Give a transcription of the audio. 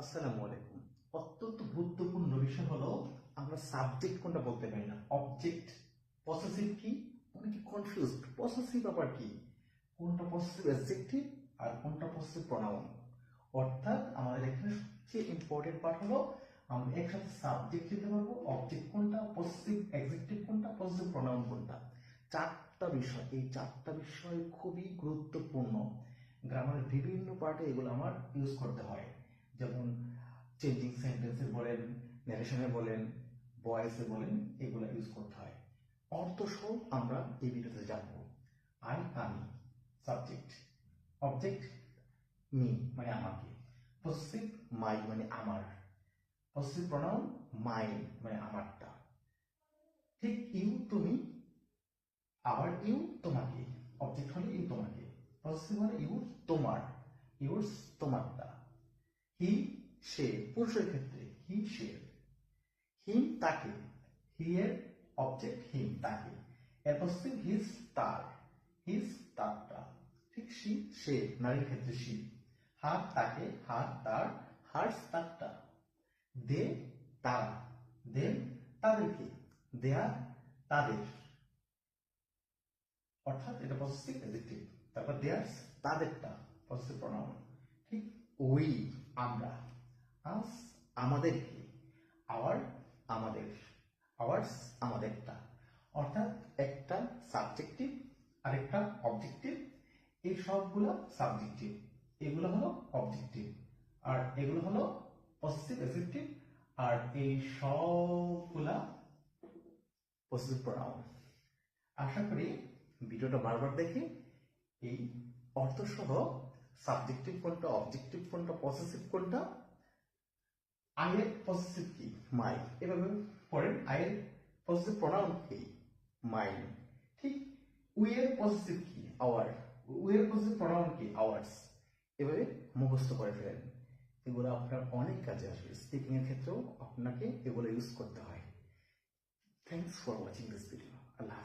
আসসালামু আলাইকুম। অত্যন্ত গুরুত্বপূর্ণ বিষয় হলো, আমরা সাবজেক্ট কোনটা বলতে পারি না। অবজেক্ট পসেসিভ কি? অনেকে কনফিউজ পসেসিভ আবার কি? কোনটা পসেসিভ অ্যাডজেক্টিভ আর কোনটা পসেসিভ প্রোনাউন অর্থাৎ আমাদের এখানে সবচেয়ে ইম্পর্টেন্ট পার্ট হলো, আমরা একসাথে সাবজেক্ট দিতে পারব অবজেক্ট কোনটা পসেসিভ অ্যাডজেক্টিভ কোনটা পসেসিভ প্রোনাউন কোনটা। চারটা বিষয়, এই চারটা বিষয় খুবই গুরুত্বপূর্ণ। গ্রামারের বিভিন্ন পার্টে এগুলো আমার ইউজ করতে হয়। যেমন চেঞ্জিং সেন্টেন্সে বলেন ন্যারেশনে বলেন ভয়েসে বলেন, এগুলো ইউজ করতে হয়। অর্থ সহ আমরা এই ভিডিওতে জানব। আই আমি সাবজেক্ট অবজেক্ট মি মানে আমাকে। পসিভ মাই মানে আমার। পসিভ প্রনাউন মাই মানে আমারটা। ঠিক ইউ তুমি, আবার ইউ তোমাকে। অবজেক্ট হলে ইউ তোমাকে। পসিভ হলে ইউ তোমার। ইউর তোমারটা। হি সে পুরুষের ক্ষেত্রে হি সে হিম তাকে হি এর অবজেক্ট হিম তাকে। এর পশ্চিম হিজ তার হিজ তারটা। ঠিক সি সে নারীর ক্ষেত্রে সি হাত, তাকে, হাত, তার হার্স তারটা। দে, তারা। দেন তাদেরকে। দেয়া, তাদের। অর্থাৎ এটা পজিটিভ অ্যাডজেক্টিভ তারপর দেয়ার্স তাদেরটা। পজিটিভ প্রনাউন ঠিক উই আমরা। আস আমাদেরকে। আওয়ার আমাদের। আওয়ার্স আমাদেরটা। অর্থাৎ একটা সাবজেক্টিভ আর একটা অবজেক্টিভ এই সবগুলো সাবজেক্টিভ এগুলো হলো অবজেক্টিভ আর এগুলো হলো পজিটিভ অ্যাডজেক্টিভ আর এই সবগুলা পজিটিভ প্রোনাউন আশা করি ভিডিওটা বারবার দেখে এই অর্থ সহ সাবজেক্টিভ কোনটা অবজেক্টিভ কোনটা পসেসিভ কোনটা আয়ের পসেসিভ কি? মাই এভাবে পড়েন আয়ের পসেসিভ প্রোনাউন কি? মাই ঠিক উইয়ের পসেসিভ কি? আওয়ার উইয়ের পসেসিভ প্রোনাউন কি? আওয়ার্স এভাবে মুখস্থ করে ফেলেন। এগুলো আপনার অনেক কাজে আসবে। স্পিকিং এর ক্ষেত্রেও আপনাকে এগুলো ইউজ করতে হয়। Thanks for watching this video Allah.